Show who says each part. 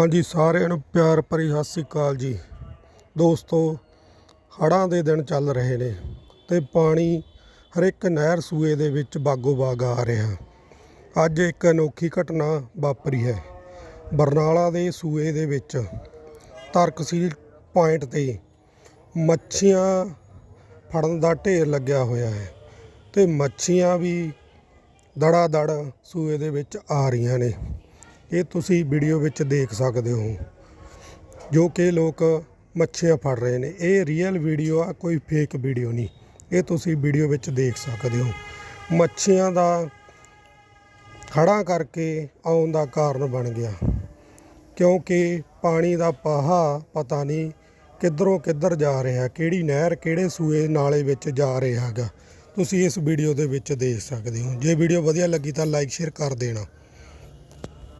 Speaker 1: ਹਾਂਜੀ, ਸਾਰਿਆਂ ਨੂੰ ਪਿਆਰ ਭਰੀ ਸਤਿ ਸ੍ਰੀ ਅਕਾਲ ਜੀ। ਦੋਸਤੋ, ਹੜ੍ਹਾਂ ਦੇ ਦਿਨ ਚੱਲ ਰਹੇ ਨੇ ਤੇ ਪਾਣੀ ਹਰ ਇੱਕ ਨਹਿਰ ਸੂਏ ਦੇ ਵਿੱਚ ਬਾਗੋ ਬਾਗ ਆ ਰਿਹਾ। ਅੱਜ ਇੱਕ ਅਨੋਖੀ ਘਟਨਾ ਵਾਪਰੀ ਹੈ। ਬਰਨਾਲਾ ਦੇ ਸੂਏ ਦੇ ਵਿੱਚ ਤਰਕਸੀਲ ਪੁਆਇੰਟ ਤੇ ਮੱਛੀਆਂ ਫੜਨ ਦਾ ਢੇਰ ਲੱਗਿਆ ਹੋਇਆ ਹੈ ਤੇ ਮੱਛੀਆਂ ਵੀ ਦੜਾ ਦੜ ਸੂਏ ਦੇ ਵਿੱਚ ਆ ਰਹੀਆਂ ਨੇ। ਇਹ ਤੁਸੀਂ ਵੀਡੀਓ ਵਿੱਚ ਦੇਖ ਸਕਦੇ ਹੋ, ਜੋ ਕਿ ਲੋਕ ਮੱਛੀਆਂ ਫੜ ਰਹੇ ਨੇ। ਇਹ ਰੀਅਲ ਵੀਡੀਓ ਆ, ਕੋਈ ਫੇਕ ਵੀਡੀਓ ਨਹੀਂ। ਇਹ ਤੁਸੀਂ ਵੀਡੀਓ ਵਿੱਚ ਦੇਖ ਸਕਦੇ ਹੋ। ਮੱਛੀਆਂ ਦਾ ਖੜਾ ਕਰਕੇ ਆਉਣ ਦਾ ਕਾਰਨ ਬਣ ਗਿਆ। ਕਿਉਂਕਿ ਪਾਣੀ ਦਾ ਪਾਹਾ ਪਤਾ ਨਹੀਂ ਕਿੱਧਰੋਂ ਕਿੱਧਰ ਜਾ ਰਿਹਾ, ਕਿਹੜੀ ਨਹਿਰ, ਕਿਹੜੇ ਸੂਏ ਨਾਲੇ ਵਿੱਚ ਜਾ ਰਿਹਾ ਹੈਗਾ। ਤੁਸੀਂ ਇਸ ਵੀਡੀਓ ਦੇ ਵਿੱਚ ਦੇਖ ਸਕਦੇ ਹੋ। ਜੇ ਵੀਡੀਓ ਵਧੀਆ ਲੱਗੀ ਤਾਂ ਲਾਈਕ ਸ਼ੇਅਰ ਕਰ ਦੇਣਾ।